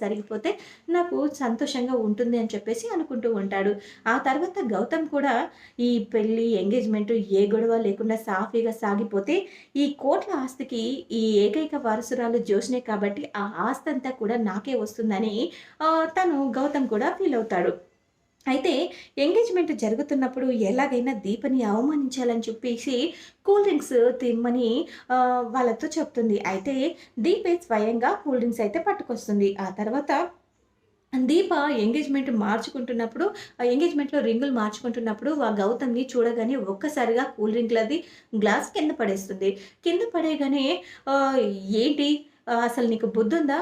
సరిగిపోతే నాకు సంతోషంగా ఉంటుంది అని చెప్పేసి అనుకుంటూ ఉంటాడు. ఆ తర్వాత గౌతమ్ కూడా ఈ పెళ్ళి ఎంగేజ్మెంట్ ఏ గొడవ లేకుండా సాఫీగా సాగిపోతే ఈ కోట్ల ఆస్తికి ఈ ఏకైక వారసురాలు జోష్నే కాబట్టి ఆ ఆస్తి అంతా కూడా నాకే వస్తుందని తను గౌతమ్ కూడా ఫీల్ అవుతాడు. అయితే ఎంగేజ్మెంట్ జరుగుతున్నప్పుడు ఎలాగైనా దీపని అవమానించాలని చెప్పేసి కూల్ డ్రింక్స్ తిమ్మని వాళ్ళతో చెప్తుంది. అయితే దీపే స్వయంగా కూల్ డ్రింక్స్ అయితే పట్టుకొస్తుంది. ఆ తర్వాత దీప ఎంగేజ్మెంట్ మార్చుకుంటున్నప్పుడు ఎంగేజ్మెంట్లో రింగులు మార్చుకుంటున్నప్పుడు ఆ గౌతమ్ని చూడగానే ఒక్కసారిగా కూల్ డ్రింక్లది గ్లాస్ కింద పడేస్తుంది. కింద పడేగానే ఏంటి? అసలు నీకు బుద్ధి ఉందా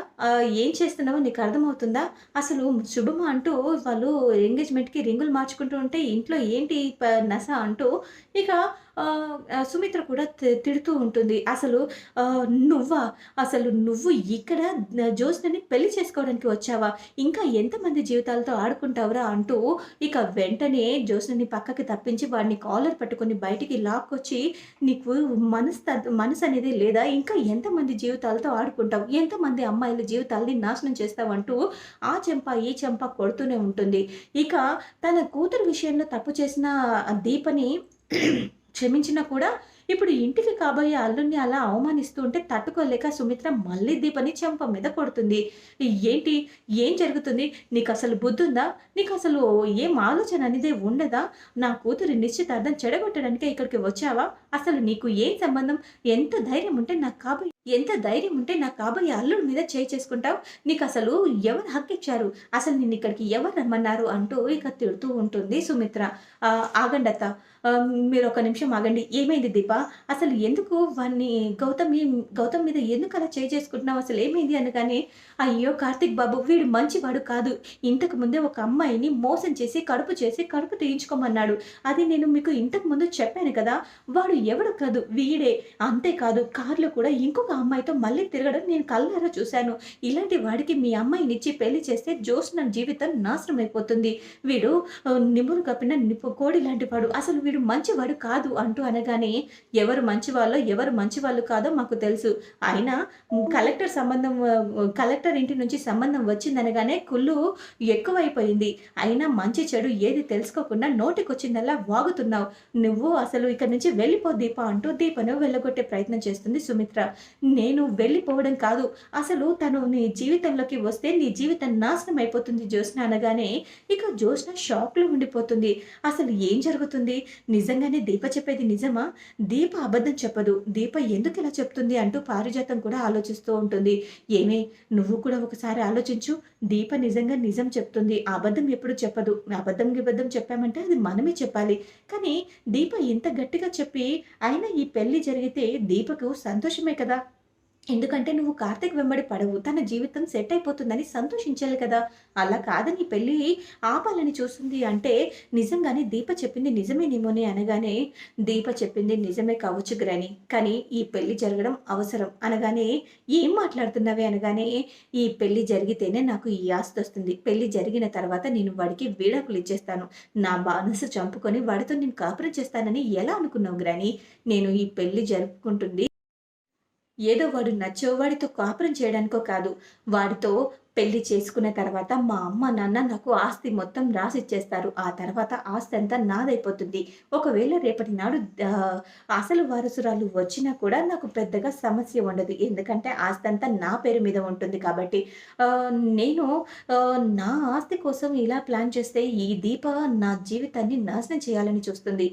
ఏం చేస్తున్నావో నీకు అర్థమవుతుందా? అసలు శుభమా? అంటూ వాళ్ళు ఎంగేజ్మెంట్కి రింగులు మార్చుకుంటూ ఉంటే ఇంట్లో ఏంటి నస? అంటూ ఇక సుమిత్ర కూడా తిడుతూ ఉంటుంది. అసలు నువ్వా? అసలు నువ్వు ఇక్కడ జ్యోత్స్నని పెళ్ళి చేసుకోవడానికి వచ్చావా? ఇంకా ఎంతమంది జీవితాలతో ఆడుకుంటావురా అంటూ ఇక వెంటనే జ్యోత్స్నని పక్కకి తప్పించి వాడిని కాలర్ పట్టుకొని బయటికి లాక్కొచ్చి నీకు మనసు మనసు అనేది లేదా? ఇంకా ఎంతమంది జీవితాలతో ఆడుకుంటావు? ఎంతమంది అమ్మాయిల జీవితాలని నాశనం చేస్తావు అంటూ ఆ చెంప ఈ చెంప కొడుతూనే ఉంటుంది. ఇక తన కూతురు విషయంలో తప్పు చేసిన దీపని క్షమించినా కూడా ఇప్పుడు ఇంటికి కాబోయే అల్లుణ్ణి అలా అవమానిస్తూ ఉంటే తట్టుకోలేక సుమిత్ర మళ్ళీ దీపని చెంప మీద కొడుతుంది. ఏంటి? ఏం జరుగుతుంది? నీకు అసలు బుద్ధుందా? నీకు అసలు ఏం ఆలోచన అనేది ఉండదా? నా కూతురి నిశ్చితార్థం చెడగొట్టడానికే ఇక్కడికి వచ్చావా? అసలు నీకు ఏం సంబంధం? ఎంత ధైర్యం ఉంటే నాకు కాబోయే ఎంత ధైర్యం ఉంటే నాకు కాబోయే అల్లుడి మీద చేయి చేసుకుంటావు? నీకు అసలు ఎవరు హక్కిచ్చారు? అసలు నిన్ను ఇక్కడికి ఎవరు రమ్మన్నారు? అంటూ ఇక తిడుతూ ఉంటుంది సుమిత్ర. ఆగండత మీరు ఒక నిమిషం ఆగండి. ఏమైంది దీప? అసలు ఎందుకు వాడిని గౌతమ్ గౌతమ్ మీద ఎందుకు అలా చేయి చేసుకుంటున్నావు? అసలు ఏమైంది అనగానే అయ్యో కార్తిక్ బాబు వీడు మంచివాడు కాదు. ఇంతకు ముందే ఒక అమ్మాయిని మోసం చేసి కడుపు చేసి కడుపు తీయించుకోమన్నాడు. అది నేను మీకు ఇంతకు ముందు చెప్పాను కదా. వాడు ఎవడు కాదు? వీడే. అంతేకాదు కార్లో కూడా ఇంకొక అమ్మాయితో మళ్ళీ తిరగడం నేను కళ్ళారా చూశాను. ఇలాంటి వాడికి మీ అమ్మాయినిచ్చి పెళ్ళి చేస్తే జోష్న జీవితం నాశనం అయిపోతుంది. వీడు నిమురు కప్పిన నిప్పు కోడి లాంటి వాడు. అసలు వీడు మంచివాడు కాదు అంటూ అనగానే ఎవరు మంచి వాళ్ళో ఎవరు మంచివాళ్ళు కాదో మాకు తెలుసు. అయినా కలెక్టర్ సంబంధం కలెక్టర్ ఇంటి నుంచి సంబంధం వచ్చిందనగానే కుళ్ళు ఎక్కువైపోయింది. అయినా మంచి చెడు ఏది తెలుసుకోకుండా నోటికొచ్చిందల్లా వాగుతున్నావు. నువ్వు అసలు ఇక్కడ నుంచి వెళ్ళిపో దీప అంటూ దీపను వెళ్ళగొట్టే ప్రయత్నం చేస్తుంది సుమిత్ర. నేను వెళ్ళిపోవడం కాదు. అసలు తను నీ జీవితంలోకి వస్తే నీ జీవితం నాశనం అయిపోతుంది జ్యోత్స్న అనగానే ఇక జ్యోత్స్న షాక్లో ఉండిపోతుంది. అసలు ఏం జరుగుతుంది? నిజంగానే దీప చెప్పేది నిజమా? దీప అబద్ధం చెప్పదు. దీప ఎందుకు ఇలా చెప్తుంది అంటూ పారిజాతం కూడా ఆలోచిస్తూ ఉంటుంది. ఏమే నువ్వు కూడా ఒకసారి ఆలోచించు. దీప నిజంగా నిజం చెప్తుంది. అబద్ధం ఎప్పుడు చెప్పదు. అబద్ధం అబద్ధం చెప్పామంటే అది మనమే చెప్పాలి. కానీ దీప ఇంత గట్టిగా చెప్పి అయినా ఈ పెళ్ళి జరిగితే దీపకు సంతోషమే కదా? ఎందుకంటే నువ్వు కార్తీక్ వెంబడి పడవు తన జీవితం సెట్ అయిపోతుందని సంతోషించాలి కదా. అలా కాదని పెళ్ళి ఆపాలని చూస్తుంది అంటే నిజంగానే దీప చెప్పింది నిజమేనేమోనే అనగానే దీప చెప్పింది నిజమే కావచ్చు గ్రాని కానీ ఈ పెళ్ళి జరగడం అవసరం అనగానే ఏం మాట్లాడుతున్నావే అనగానే ఈ పెళ్ళి జరిగితేనే నాకు ఈ ఆస్తి వస్తుంది. పెళ్ళి జరిగిన తర్వాత నేను వాడికి వీడాకులు ఇచ్చేస్తాను. నా బానసు చంపుకొని వాడితో నేను కాపురం చేస్తానని ఎలా అనుకున్నావు గ్రాని? నేను ఈ పెళ్ళి జరుపుకుంటుంది ఏదో వాడు నచ్చో వాడితో కాపురం చేయడానికో కాదు. వాడితో పెళ్ళి చేసుకున్న తర్వాత మా అమ్మ నాన్న నాకు ఆస్తి మొత్తం రాసిచ్చేస్తారు. ఆ తర్వాత ఆస్తి అంతా నాదైపోతుంది. ఒకవేళ రేపటి నాడు అసలు వారసురాలు వచ్చినా కూడా నాకు పెద్దగా సమస్య ఉండదు. ఎందుకంటే ఆస్తి అంతా నా పేరు మీద ఉంటుంది కాబట్టి నేను నా ఆస్తి కోసం ఇలా ప్లాన్ చేస్తే ఈ దీప నా జీవితాన్ని నాశనం చేయాలని చూస్తుంది.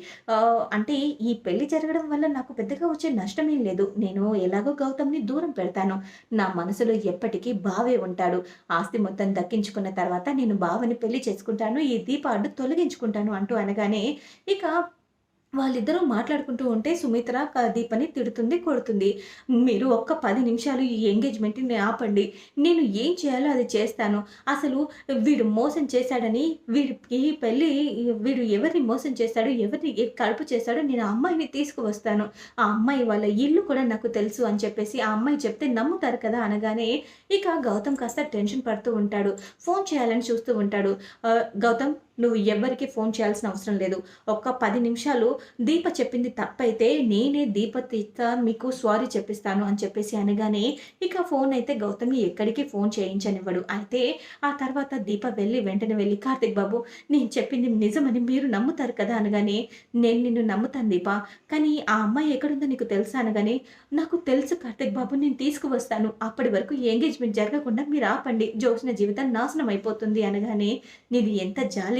అంటే ఈ పెళ్ళి జరగడం వల్ల నాకు పెద్దగా వచ్చే నష్టమేం లేదు. నేను ఎలాగో గౌతమ్ని దూరం పెడతాను. నా మనసులో ఎప్పటికీ బావే ఉంటాడు. ఆస్తి మొత్తం దక్కించుకున్న తర్వాత నేను బావని పెళ్ళి చేసుకుంటాను ఈ దీపాడు తొలగించుకుంటాను అంటూ అనగానే ఇక వాళ్ళిద్దరూ మాట్లాడుకుంటూ ఉంటే సుమిత్ర దీపని తిడుతుంది కొడుతుంది. మీరు ఒక్క పది నిమిషాలు ఈ ఎంగేజ్మెంట్ని ఆపండి. నేను ఏం చేయాలో అది చేస్తాను. అసలు వీడు మోసం చేశాడని వీడికి పెళ్ళి వీడు ఎవరిని మోసం చేశాడో ఎవరిని కడుపు చేశాడో నేను ఆ అమ్మాయిని తీసుకువస్తాను. ఆ అమ్మాయి వాళ్ళ ఇల్లు కూడా నాకు తెలుసు అని చెప్పేసి ఆ అమ్మాయి చెప్తే నమ్ముతారు కదా అనగానే ఇక గౌతమ్ కాస్త టెన్షన్ పడుతూ ఉంటాడు. ఫోన్ చేయాలని చూస్తూ ఉంటాడు. గౌతమ్ నువ్వు ఎవ్వరికి ఫోన్ చేయాల్సిన అవసరం లేదు. ఒక్క పది నిమిషాలు దీప చెప్పింది తప్పైతే నేనే దీప తీత మీకు సారీ చెప్పిస్తాను అని చెప్పేసి అనగానే ఇక ఫోన్ అయితే గౌతమి ఎక్కడికి ఫోన్ చేయించనివ్వడు. అయితే ఆ తర్వాత దీప వెళ్ళి వెంటనే వెళ్ళి కార్తిక్ బాబు నేను చెప్పింది నిజమని మీరు నమ్ముతారు కదా? అనగానే నేను నిన్ను నమ్ముతాను దీప కానీ ఆ అమ్మాయి ఎక్కడుందో నీకు తెలుసా? అనగానే నాకు తెలుసు కార్తిక్ బాబు నేను తీసుకువస్తాను. అప్పటి వరకు ఎంగేజ్మెంట్ జరగకుండా మీరు ఆపండి. జోసిన జీవితం నాశనం అయిపోతుంది. అనగానే నీది ఎంత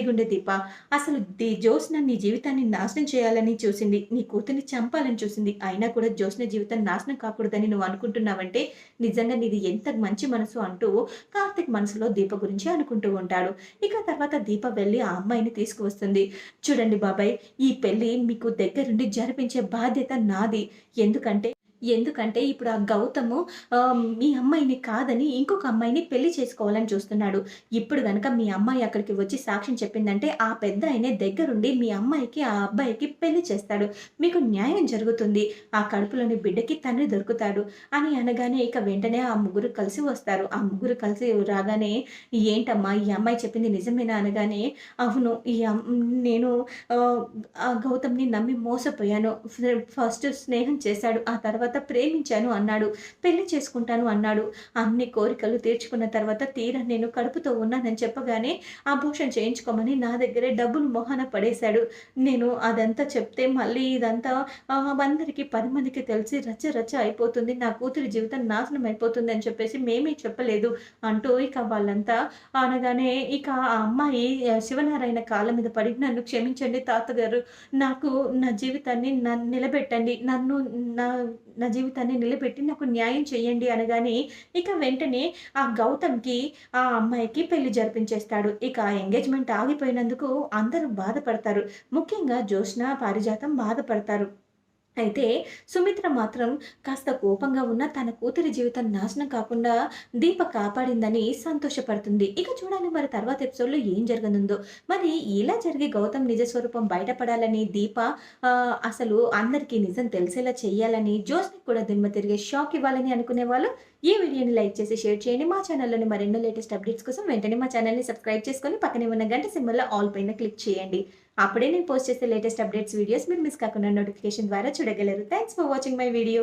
జాలిగుండే దీప అసలు ది జోస్న నీ జీవితాన్ని నాశనం చేయాలని చూసింది. నీ కూతుర్ని చంపాలని చూసింది. అయినా కూడా జోస్న జీవితం నాశనం కాకూడదని నువ్వు అనుకుంటున్నావంటే నిజంగా నీది ఎంత మంచి మనసు అంటూ కార్తిక్ మనసులో దీప గురించి అనుకుంటూ ఉంటాడు. ఇక తర్వాత దీప వెళ్ళి ఆ అమ్మాయిని తీసుకువస్తుంది. చూడండి బాబాయ్ ఈ పెళ్ళి మీకు దగ్గరుండి జరిపించే బాధ్యత నాది. ఎందుకంటే ఎందుకంటే ఇప్పుడు ఆ గౌతము మీ అమ్మాయిని కాదని ఇంకొక అమ్మాయిని పెళ్ళి చేసుకోవాలని చూస్తున్నాడు. ఇప్పుడు కనుక మీ అమ్మాయి అక్కడికి వచ్చి సాక్ష్యం చెప్పిందంటే ఆ పెద్ద ఆయనే దగ్గరుండి మీ అమ్మాయికి ఆ అబ్బాయికి పెళ్ళి చేస్తాడు. మీకు న్యాయం జరుగుతుంది. ఆ కడుపులోని బిడ్డకి తండ్రి దొరుకుతాడు అని అనగానే ఇక వెంటనే ఆ ముగ్గురు కలిసి వస్తారు. ఆ ముగ్గురు కలిసి రాగానే ఏంటమ్మా ఈ అమ్మాయి చెప్పింది నిజమేనా? అనగానే అవును ఈ నేను ఆ, గౌతమ్ని నమ్మి మోసపోయాను. ఫస్ట్ స్నేహం చేశాడు. ఆ తర్వాత ప్రేమించాను అన్నాడు. పెళ్ళి చేసుకుంటాను అన్నాడు. అన్ని కోరికలు తీర్చుకున్న తర్వాత తీరా నేను కడుపుతో ఉన్నానని చెప్పగానే ఆభూషణ చేయించుకోమని నా దగ్గరే డబ్బులు మొహాన పడేశాడు. నేను అదంతా చెప్తే మళ్ళీ ఇదంతా అందరికీ పది మందికి తెలిసి రచ్చ రచ్చ అయిపోతుంది. నా కూతురి జీవితం నాశనం అయిపోతుంది అని చెప్పేసి మేమే చెప్పలేదు అంటూ ఇక వాళ్ళంతా అనగానే ఇక ఆ అమ్మాయి శివనారాయణ కాళ్ళ మీద పడి నన్ను క్షమించండి తాతగారు. నాకు నా జీవితాన్ని నన్ను నిలబెట్టండి. నన్ను నా నా జీవితాన్ని నిలబెట్టి నాకు న్యాయం చేయండి అనగానే ఇక వెంటనే ఆ గౌతమ్కి ఆ అమ్మాయికి పెళ్ళి జరిపించేస్తాడు. ఇక ఆ ఎంగేజ్మెంట్ ఆగిపోయినందుకు అందరూ బాధపడతారు. ముఖ్యంగా జోష్న పారిజాతం బాధపడతారు. అయితే సుమిత్ర మాత్రం కాస్త కోపంగా ఉన్న తన కూతురి జీవితం నాశనం కాకుండా దీప కాపాడిందని సంతోషపడుతుంది. ఇక చూడాలి మరి తర్వాత ఎపిసోడ్లో ఏం జరగనుందో. మరి ఇలా జరిగి గౌతమ్ నిజస్వరూపం బయటపడాలని దీప అసలు అందరికీ నిజం తెలిసేలా చేయాలని జోస్ని కూడా దిమ్మ తిరిగే షాక్ ఇవ్వాలని అనుకునే వాళ్ళు ఈ వీడియోని లైక్ చేసి షేర్ చేయండి. మా ఛానల్లోని మరెన్నో లేటెస్ట్ అప్డేట్స్ కోసం వెంటనే మా ఛానల్ని సబ్స్క్రైబ్ చేసుకొని పక్కనే ఉన్న గంట సింబల్లో ఆల్ పైన క్లిక్ చేయండి. అప్పుడే నేను పోస్ట్ చేసే లేటెస్ట్ అప్డేట్స్ వీడియోస్ మీరు మిస్ కాకుండా నోటిఫికేషన్ ద్వారా చూడగలరు. Thanks for watching my video